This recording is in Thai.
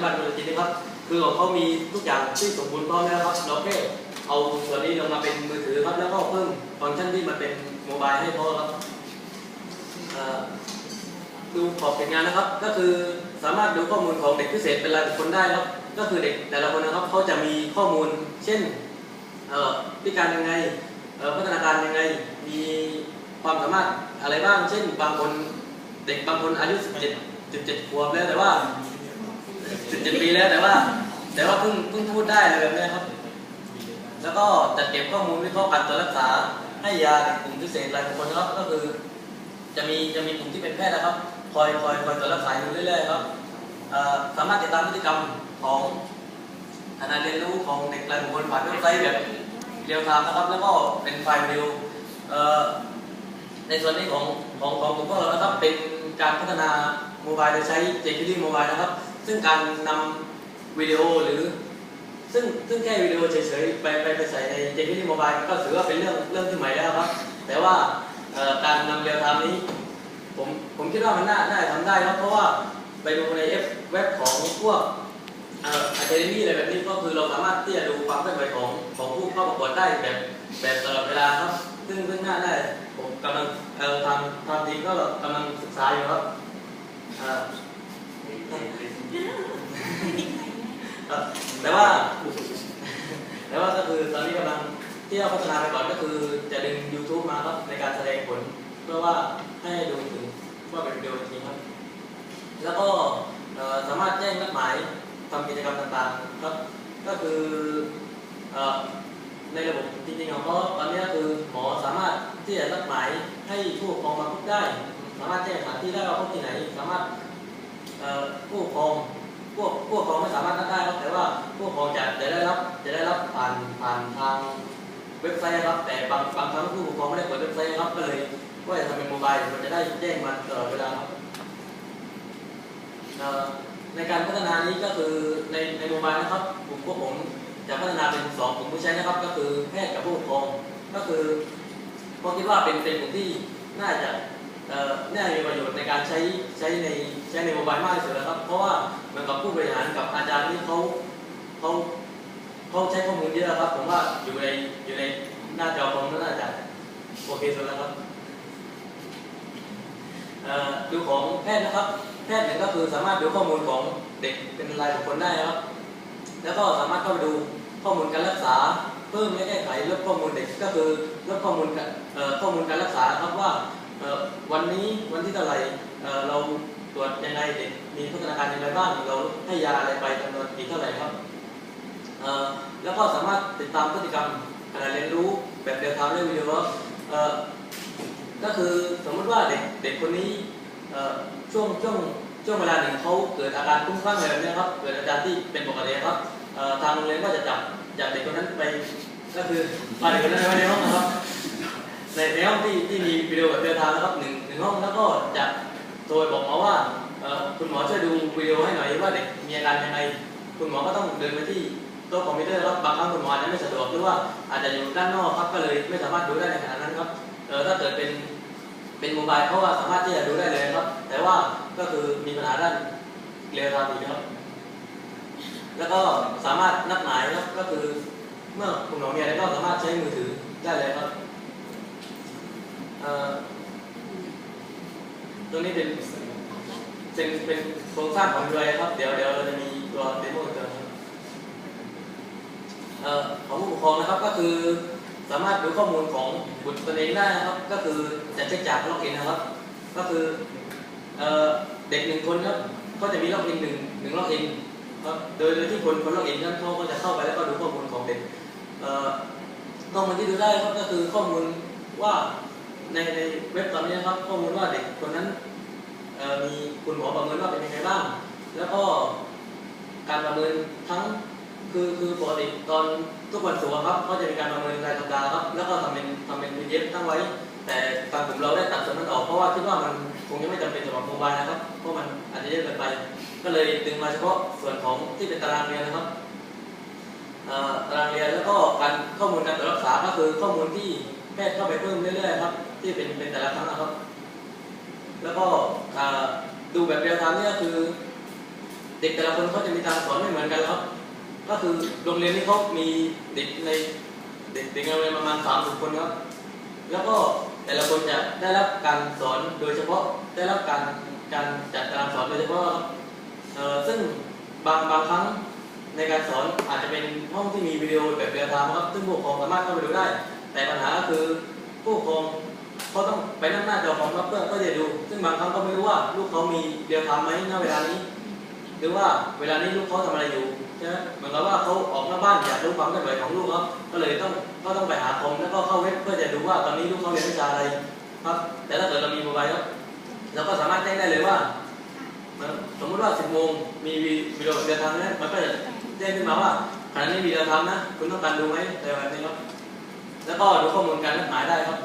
ฏิบัติจริงนะครับ คือของเขามีทุกอย่างที่สมบูรณ์พร้อมแล้วครับเราแค่เอาส่วนนี้ลงมาเป็นมือถือครับแล้วก็เพิ่มฟังก์ชันที่มันเป็นโมบายให้พอครับดูขอบเป็นงานนะครับ ก็คือสามารถดูข้อมูลของเด็กพิเศษเป็นรายบุคคลได้ครับ ก็คือเด็กแต่ละคนนะครับเขาจะมีข้อมูล เช่นพิการยังไงพัฒนาการยังไง มีความสามารถอะไรบ้าง เช่น บางคนเด็กบางคนอายุ 17.7ขวบแล้วแต่ว่า 17ปีแล้วแต่ว่า แต่ว่าเพิ่งเพิ่งพูดได้อะไรแบบนี้ครับ แล้วก็จัดเก็บข้อมูลวิเคราะห์การตรวจรักษา ให้ยาในกลุ่มพิเศษรายคนครับก็คือ จะมีจะมีกลุ่มที่เป็นแพทย์นะครับ คอยคอยคอยตรวจรักษาอยู่เรื่อยๆครับสามารถติดตามพฤติกรรมของการเรียนรู้ของเด็กรายบุคคลผ่านเว็บไซต์แบบเรียลไทม์นะครับ แล้วก็เป็นไฟล์วิดีโอเอ่อในส่วนนี้ของของของกลุ่มพวกเรานะครับเป็นการพัฒนาโมบายโดยใช้ jQuery Mobile นะครับ ซึ่งการนำวิดีโอหรือ ซึ่งซึ่งแค่วิดีโอเฉยๆไปไปไปใส่ใน jQuery Mobile ก็ถือว่าเป็นเรื่องเรื่องที่ใหม่แล้วครับ แต่ว่าการนำเรียลไทม์นี้ ผมผมคิดว่ามันน่าน่าจะทำได้ครับเพราะว่าไปดูในเอฟเว็บของพวกอะคาเดมี่อะไรแบบนี้ก็คือเราสามารถที่จะดูความเคลื่อนไหวของของผู้เข้าประกวดได้แบบแบบตลอดเวลาครับ ซึ่งซึ่งน่าได้ผมกำลังเออทำทำทีมก็กำลังศึกษาอยู่ครับเอ่อเอ่อ แต่ว่า แต่ว่าก็คือตอนนี้กำลังที่เราพัฒนาไปก่อนก็คือจะดึง YouTube มาครับในการแสดงผล เพื่อว่าให้ดูถึงว่าเป็นวิดีโอจริงครับ แล้วก็สามารถแจ้งนัดหมายทำกิจกรรมต่างๆครับ ก็คือในระบบจริงๆของเขาตอนนี้คือหมอสามารถที่จะนัดหมายให้ผู้ปกครองมาพบได้ สามารถแจ้งสถานที่ได้ว่าพบที่ไหน สามารถผู้ปกครอง วกผู้ปกครองไม่สามารถนัดได้ครับแต่ว่าผู้ปกครองจะจะได้รับจะได้รับผ่านผ่านทางเว็บไซต์ครับ แต่บางบางครั้งผู้ปกครองไม่ได้เปิดเว็บไซต์ครับก็เลยก็จะทำเป็นโมบายมันจะได้แจ้งมาตลอดเวลาครับในการพัฒนานี้ก็คือในในโมบายนะครับกลุ่มพวกผมจะพัฒนาเป็นสองกลุ่มผู้ใช้นะครับ ก็คือแพทย์กับผู้ปกครองก็คือผมคิดว่าเป็นเป็นกลุ่มที่น่าจะ น่ามีประโยชน์ในการใช้ใช้ในใช้ในโมบายมากที่สุดแล้วครับ เพราะว่าเหมือนกับผู้บริหารกับอาจารย์ที่เขาเขาเขาใช้ข้อมูลเยอะครับ ผมว่าอยู่ในอยู่ในหน้าจอคอมน่าจะโอเคสุดแล้วครับดูของแพทย์นะครับ แพทย์เนี่ยก็คือสามารถดูข้อมูลของเด็กเป็นรายบุคคลได้ครับ แล้วก็สามารถเข้าไปดูข้อมูลการรักษาเพิ่มและแก้ไขลดข้อมูลเด็กก็คือลดข้อมูลข้อมูลการรักษาครับว่า วันนี้วันที่เท่าไหร่เราตรวจยังไงเด็กมีพัฒนาการยังไงบ้างเราให้ยาอะไรไปจำนวนกี่เท่าไหร่ครับแล้วก็สามารถติดตามพฤติกรรมการเรียนรู้แบบเดียวทามด้วยวิดีโอก็คือสมมติว่าเด็กเด็กคนนี้ช่วงช่วงช่วงเวลาหนึ่งเขาเกิดอาการคลุ้มคลั่งอะไรแบบเนี้ยครับเกิดอาการที่เป็นปกติครับทางโรงเรียนก็จะจับจับเด็กคนนั้นไปก็คือพาเด็กคนนั้นไปไว้ในห้องนะครับ ในในห้องที่ที่มีวิดีโอแบบเดินทางนะครับหนึ่งหนึ่งห้องแล้วก็จะโทรบอกหมอว่าคุณหมอช่วยดูวิดีโอให้หน่อยว่าเด็กมีอาการยังไงคุณหมอก็ต้องเดินไปที่โต๊ะคอมพิวเตอร์ครับบางครั้งคุณหมออาจจะไม่สะดวกหรือว่าอาจจะอยู่ด้านนอกครับก็เลยไม่สามารถดูได้ในขณะนั้นครับเออถ้าเกิดเป็นเป็นโมบายเขาว่าสามารถที่จะดูได้เลยครับ แต่ว่าก็คือมีปัญหาด้านเรียลไทม์อีกครับแล้วก็สามารถนัดหมายครับก็คือเมื่อคุณหมอมีอะไรก็สามารถใช้มือถือได้เลยครับ ตัวนี้เป็นเป็นเป็นโครงสร้างของด้วยครับ เดี๋ยวเดี๋ยวเราจะมีตัวเดโมเติมครับเอ่อของผู้ปกครองนะครับก็คือสามารถดูข้อมูลของบุตรตนเองได้นะครับ ก็คือจะเช็คจากล็อกอินนะครับ ก็คือเด็กหนึ่งคนครับก็จะมีล็อกอินหนึ่งหนึ่งล็อกอินครับโดยโดยที่คนคนล็อกอินนั้นเขาก็จะเข้าไปแล้วก็ดูข้อมูลของเด็กเอ่อข้อมูลที่ดูได้ครับก็คือข้อมูลว่า ในในเว็บตอนนี้นะครับข้อมูลว่าเด็กคนนั้นมีคุณหมอประเมินว่าเป็นยังไงบ้าง แล้วก็การประเมินทั้งคือคือปกติตอนทุกวันศุกร์ครับก็จะมีการประเมินรายสัปดาห์ครับ แล้วก็ทำเป็นทำเป็น PDF ตั้งไว้ แต่ทางกลุ่มเราได้ตัดส่วนนั้นออกเพราะว่าคิดว่ามันคงยังไม่จำเป็นสำหรับโมบายนะครับ เพราะมันอาจจะเยอะเกินไป ก็เลยดึงมาเฉพาะส่วนของที่เป็นตารางเรียนนะครับตารางเรียนแล้วก็การข้อมูลการตรวจรักษาก็คือข้อมูลที่แพทย์เข้าไปเพิ่มเรื่อยๆครับ ที่เป็นเป็นแต่ละครั้งนะครับ แล้วก็ดูแบบเรียลไทม์นี่ก็คือ เด็กแต่ละคนเขาจะมีการสอนไม่เหมือนกันครับ ก็คือโรงเรียนนี้เขามีเด็กในเด็กเด็กในโรงเรียนประมาณสามสิบคนครับ แล้วก็แต่ละคนจะได้รับการสอนโดยเฉพาะได้รับการการจัดการสอนโดยเฉพาะเออซึ่งบางบางครั้งในการสอนอาจจะเป็นห้องที่มีวิดีโอแบบเรียลไทม์ครับ ซึ่งผู้ปกครองสามารถเข้าไปดูได้ แต่ปัญหาก็คือผู้ปกครอง เขาต้องไปนั่งหน้าจอคอมรับเพื่อเพื่อจะดู ซึ่งบางครั้งก็ไม่รู้ว่าลูกเขามีเรียลไทม์ไหมณเวลานี้ หรือว่าเวลานี้ลูกเขาทำอะไรอยู่ใช่ไหมเหมือนกับว่าเขาออกนอกบ้านอยากรู้ความเคลื่อนไหวของลูกครับก็เลยต้องก็ต้องไปหาคอมแล้วก็เข้าเว็บเพื่อจะดูว่าตอนนี้ลูกเขาเรียนวิชาอะไรครับ แต่ถ้าเกิดเรามีโมบายครับเราก็สามารถแจ้งได้เลยว่า สมมติว่า10โมงมีวิดีโอเรียนทางนั้นมันก็จะแจ้งขึ้นมาว่าขณะนี้มีเรียนทำนะ คุณต้องการดูไหมอะไรแบบนี้ครับแล้วก็ดูข้อมูลการนัดหมายได้ครับ